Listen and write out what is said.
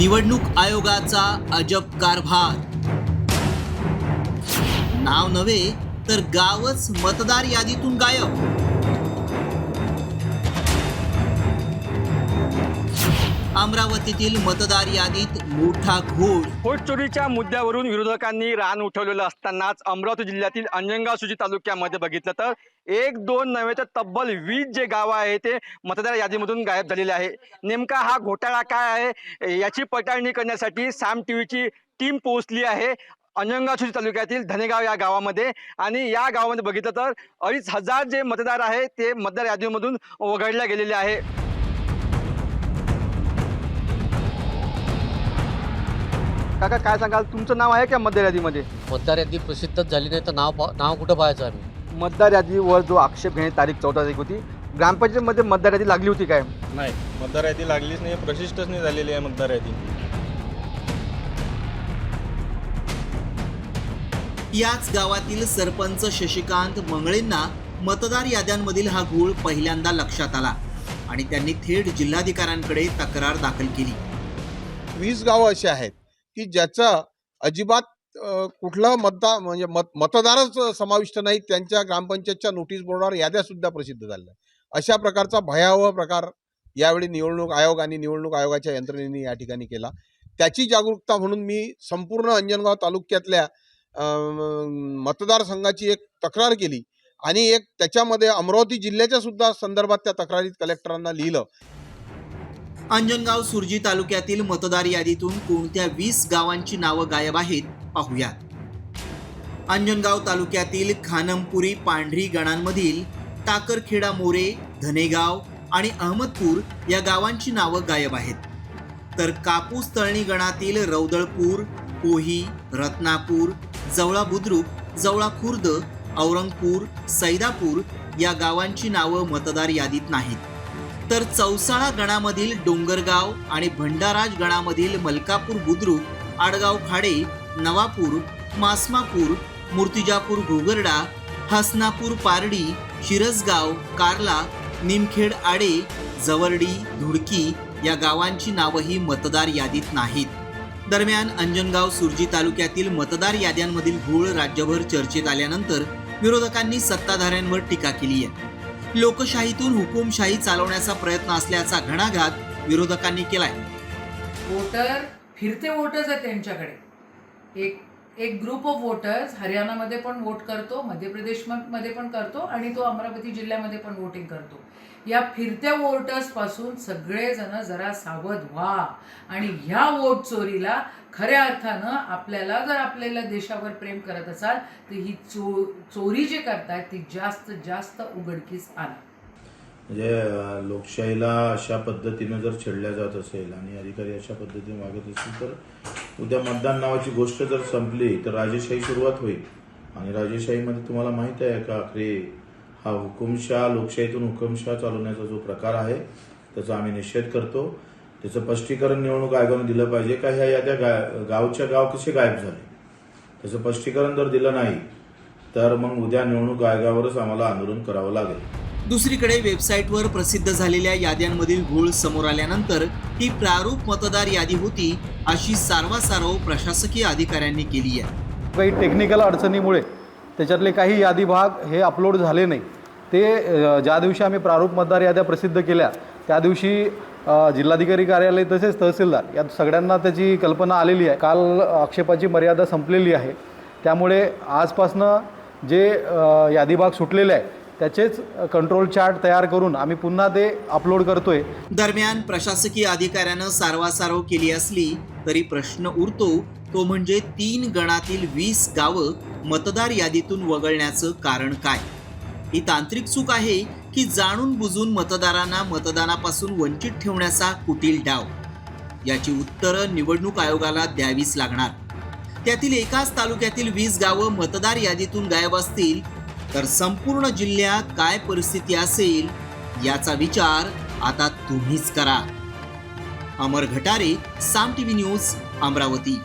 निवडणूक आयोगाचा अजब कारभार. नाव नव्हे तर गावच मतदार यादीतून गायब. अमरावतीतील मतदार यादीत मोठा घोळ. पोट चोरीच्या मुद्द्यावरून विरोधकांनी रान उठवलेलं असतानाच अमरावती जिल्ह्यातील अंजनगाव सुजी तालुक्यामध्ये बघितलं तर एक दोन नव्हे तर तब्बल वीस जे गावं आहे ते मतदार यादीमधून गायब झालेले आहे. नेमका हा घोटाळा काय आहे याची पडताळणी करण्यासाठी साम टी व्हीची टीम पोहोचली आहे अंजनगाव तालुक्यातील धनेगाव या गावामध्ये. आणि या गावामध्ये बघितलं तर अडीच हजार जे मतदार आहे ते मतदार यादीमधून वगळल्या गेलेले आहे. काका काय सांगाल? तुमचं नाव आहे का मतदार यादीमध्ये मतदार यादी प्रसिद्धच झाली नाही तर नाव पा- नाव कुठं पाहायचं आम्ही? मतदार यादीवर जो आक्षेप घेण्याची तारीख चौदा तारीख होती ग्रामपंचायतमध्ये मतदार यादी लागली होती काय? नाही मतदार यादी लागलीच नाही प्रशिष्टच नाही झालेली आहे मतदार यादी याच गावातील सरपंच शशिकांत मंगळेंना मतदार याद्यांमधील हा घोळ पहिल्यांदा लक्षात आला आणि त्यांनी थेट जिल्हाधिकाऱ्यांकडे तक्रार दाखल केली. वीस गावं अशी आहेत. की ज्याचा अजिबात कुठला कुठलं मतदार म्हणजे मत मतदारच समाविष्ट नाही त्यांच्या ग्रामपंचायतच्या नोटीस बोर्डावर याद्या सुद्धा प्रसिद्ध झाल्या. अशा प्रकारचा भयावह प्रकार यावेळी निवडणूक आयोग आणि निवडणूक आयोगाच्या यंत्रणेने या ठिकाणी केला. त्याची जागरूकता म्हणून मी संपूर्ण अंजनगाव तालुक्यातल्या मतदारसंघाची एक तक्रार केली आणि एक त्याच्यामध्ये अमरावती जिल्ह्याच्या सुद्धा संदर्भात त्या तक्रारीत कलेक्टरांना लिहिलं. अंजनगाव सुरजी तालुक्यातील मतदार यादीतून कोणत्या वीस गावांची नावं गायब आहेत पाहूयात. अंजनगाव तालुक्यातील खानमपुरी पांढरी गणांमधील टाकरखेडा मोरे धनेगाव आणि अहमदपूर या गावांची नावं गायब आहेत. तर कापूस तळणी गणातील रौदळपूर पोही रत्नापूर जवळा बुद्रुक जवळा खुर्द औरंगपूर सैदापूर या गावांची नावं मतदार यादीत नाहीत. तर चौसाळा गणामधील डोंगरगाव आणि भंडाराज गणामधील मलकापूर बुद्रुक आडगाव खाडे नवापूर मासमापूर मूर्तिजापूर घोगरडा हसनापूर पारडी शिरसगाव कार्ला निमखेड आडे जवर्डी धुडकी या गावांची नावंही मतदार यादीत नाहीत. दरम्यान अंजनगाव सुरजी तालुक्यातील मतदार याद्यांमधील घोळ राज्यभर चर्चेत आल्यानंतर विरोधकांनी सत्ताधाऱ्यांवर टीका केली आहे. लोकशाहीतून हुकुमशाही चालवण्याचा प्रयत्न असल्याचा घणाघात विरोधकांनी केलाय. वोटर फिरते वोटर्स आहेत त्यांच्याकडे. एक एक ग्रुप ऑफ वोटर्स हरियाणामध्ये पण वोट करतो मध्य प्रदेशमध्ये पण करतो आणि तो अमरावती जिल्ह्यामध्ये पण वोटिंग करतो. या फिरत्या वोटर्सपासून सगळेजण जरा सावध व्हा आणि ह्या वोट चोरीला खऱ्या अर्थानं आपल्याला जर आपल्याला देशावर प्रेम करत असाल तर ही चो चोरी जे करतायत ती जास्त जास्त उघडकीस आणा. म्हणजे लोकशाहीला अशा पद्धतीनं जर छेडल्या जात असेल आणि अधिकारी अशा पद्धतीने वागत असतील तर उद्या मतदान नावाची गोष्ट जर संपली तर राजेशाही सुरुवात होईल. आणि राजेशाहीमध्ये तुम्हाला माहीत आहे का आखरी हा हुकुमशाह लोकशाहीतून हुकुमशाह चालवण्याचा जो प्रकार आहे त्याचा आम्ही निषेध करतो. त्याचं स्पष्टीकरण निवडणूक आयोगाने दिलं पाहिजे का? ह्या याद्या गा- गावच्या गाव कसे गायब झाले? त्याचं स्पष्टीकरण जर दिलं नाही तर मग उद्या निवडणूक आयोगावरच आम्हाला आंदोलन करावं लागेल. दुसरीकडे वेबसाईटवर प्रसिद्ध झालेल्या याद्यांमधील घोळ समोर आल्यानंतर ही प्रारूप मतदार यादी होती अशी सारवासारव प्रशासकीय अधिकाऱ्यांनी केली आहे. काही टेक्निकल अडचणीमुळे त्याच्यातले काही यादी भाग हे अपलोड झाले नाही. ते ज्या दिवशी आम्ही प्रारूप मतदार याद्या प्रसिद्ध केल्या त्या दिवशी जिल्हाधिकारी कार्यालय तसेच तहसीलदार या सगळ्यांना त्याची कल्पना आलेली आहे. काल आक्षेपाची मर्यादा संपलेली आहे. त्यामुळे आजपासनं जे यादीभाग यादी भाग सुटलेले आहे त्याचेच कंट्रोल चार्ट तयार करून आम्ही पुन्हा ते अपलोड करतोय. दरम्यान प्रशासकीय अधिकाऱ्यानं सारवासारव केली असली तरी प्रश्न उरतो तो म्हणजे तीन गणातील वीस गावं मतदार यादीतून वगळण्याचं कारण काय? ही तांत्रिक चूक आहे की जाणून बुजून मतदारांना मतदानापासून वंचित ठेवण्याचा कुटील डाव? याची उत्तरं निवडणूक आयोगाला द्यावीच लागणार. त्यातील एकाच तालुक्यातील वीस गावं मतदार यादीतून गायब असतील तर संपूर्ण जिल्ह्यात काय परिस्थिती असेल याचा विचार आता तुम्हीच करा. Amar Ghatare Saam TV news Amravati.